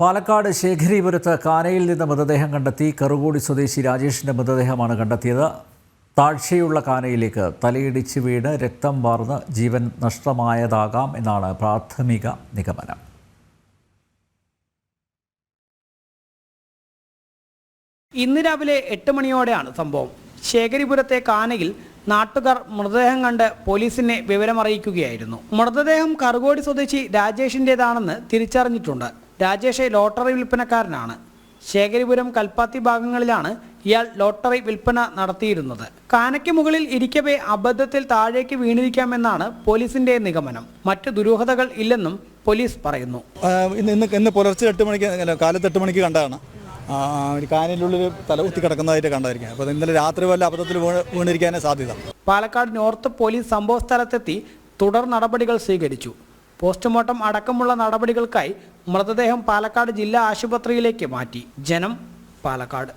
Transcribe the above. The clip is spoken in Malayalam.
പാലക്കാട് ശേഖരീപുരത്ത് കാനയിൽ നിന്ന് മൃതദേഹം കണ്ടെത്തി കറുകോടി സ്വദേശി രാജേഷിന്റെ മൃതദേഹമാണ് കണ്ടെത്തിയത്. താഴ്ചയുള്ള കാനയിലേക്ക് തലയിടിച്ച് വീണ് രക്തം വാർന്ന് ജീവൻ നഷ്ടമായതാകാം എന്നാണ് പ്രാഥമിക നിഗമനം. ഇന്ന് രാവിലെ എട്ട് മണിയോടെയാണ് സംഭവം. ശേഖരിപുരത്തെ കാനയിൽ നാട്ടുകാർ മൃതദേഹം കണ്ട് പോലീസിനെ വിവരമറിയിക്കുകയായിരുന്നു. മൃതദേഹം കറുകോടി സ്വദേശി രാജേഷിന്റെതാണെന്ന് തിരിച്ചറിഞ്ഞിട്ടുണ്ട്. രാജേഷ് ലോട്ടറി വിൽപ്പനക്കാരനാണ്. ശേഖരിപുരം കൽപ്പാത്തി ഭാഗങ്ങളിലാണ് ഇയാൾ ലോട്ടറി വിൽപ്പന നടത്തിയിരുന്നത്. കാനയ്ക്ക് മുകളിൽ ഇരിക്കവേ അബദ്ധത്തിൽ താഴേക്ക് വീണിരിക്കാമെന്നാണ് പോലീസിന്റെ നിഗമനം. മറ്റു ദുരൂഹതകൾ ഇല്ലെന്നും പോലീസ് പറയുന്നു. ഇന്ന് ഇന്ന് ഇന്ന് പുലർച്ചെ എട്ട് മണിക്ക് അല്ല കാലത്ത് എട്ട് മണിക്ക് കണ്ടതാണ്. കാനിലുള്ളിൽ തലകുത്തി തല കുത്തി കിടക്കുന്നതായിട്ട് കണ്ടായിരിക്കും അപ്പോൾ ഇന്നലെ രാത്രി വല്ല അബദ്ധത്തിൽ വീണിരിക്കാനേ സാധ്യത. പാലക്കാട് നോർത്ത് പോലീസ് സംഭവ സ്ഥലത്തെത്തി തുടർ നടപടികൾ സ്വീകരിച്ചു. പോസ്റ്റ്മോർട്ടം അടക്കമുള്ള നടപടികൾക്കായി മൃതദേഹം പാലക്കാട് ജില്ലാ ആശുപത്രിയിലേക്ക് മാറ്റി. ജനം പാലക്കാട്.